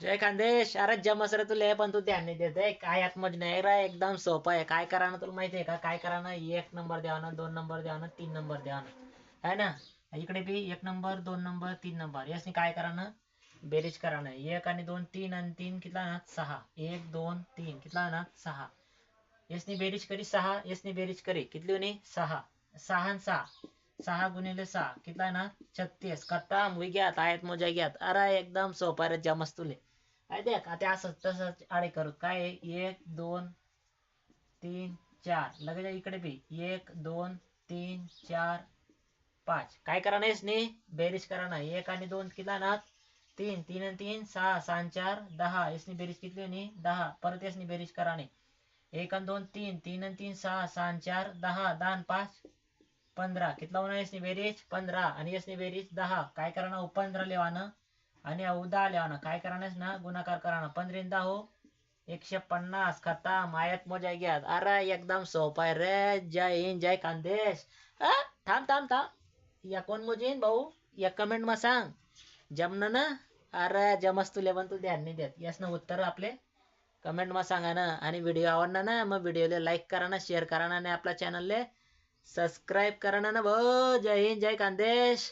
जय खानदेश अरे जमस रे तुला पण तू ध्यान नाही देत आहे काय आत्मज नाही रे एकदम सोपं आहे. काय करा ना तुला माहिती आहे का? काय करा ना? एक नंबर द्यावा ना दोन नंबर द्यावा ना तीन नंबर द्यावा ना. है ना? इकडे बी एक नंबर दोन नंबर तीन नंबर. यासनी काय करा ना? बेरीज करा ना. एक आणि दोन तीन आणि तीन कितला ना? सहा. एक दोन तीन कितला ना? सहा. यासनी बेरीज करी सहा यासनी बेरीज करी. कितली होणी सहा. सहा आणि सहा. सहा गुणिले सहा. कितला आहे ना? छत्तीस. कट्टा मुई घ्यात आहेत मोजा घ्यात. अरे एकदम सोपा रे जमस तुले आहे देख आता असं तसंच आडे करू. काय एक दोन तीन चार. लगेच इकडे बी. एक दोन तीन चार पाच. काय करा नाहीस नी? बेरीज करा ना. एक आणि दोन किती ना? तीन. तीन आणि तीन सहा. सहा चार दहा. यासनी बेरीज किती नी? दहा. परत यासनी बेरीज करा नाही एक आणि दोन तीन. तीन आणि तीन सहा. सहा चार दहा. दहा आणि पाच. पंधरा. कितला होणार यासनी बेरीज पंधरा. आणि यासनी बेरीज दहा. काय करणार हो, पंधरा लेवानं. आणि दहा लेवानं. काय करणार ना? गुणाकार करणार ना पंधरा दहा हो. एकशे पन्नास. खता. मायात मजा घ्या अरे एकदम सोपा आहे रे. जय हिंद जय खानदेश. थांब थांब थांब. या कोण मोजीन भाऊ? या कमेंट मा सांग. जमन ना? अरे जमस तुले पण तू ध्यान नाही देत. यास ना उत्तर आपले? कमेंट मा सांगा ना. आणि व्हिडिओ आवडणार ना? मग व्हिडिओला लाईक करा ना शेअर करा ना आणि आपल्या चॅनलले सबस्क्राईब करा ना भाऊ जय हिंद जय खानदेश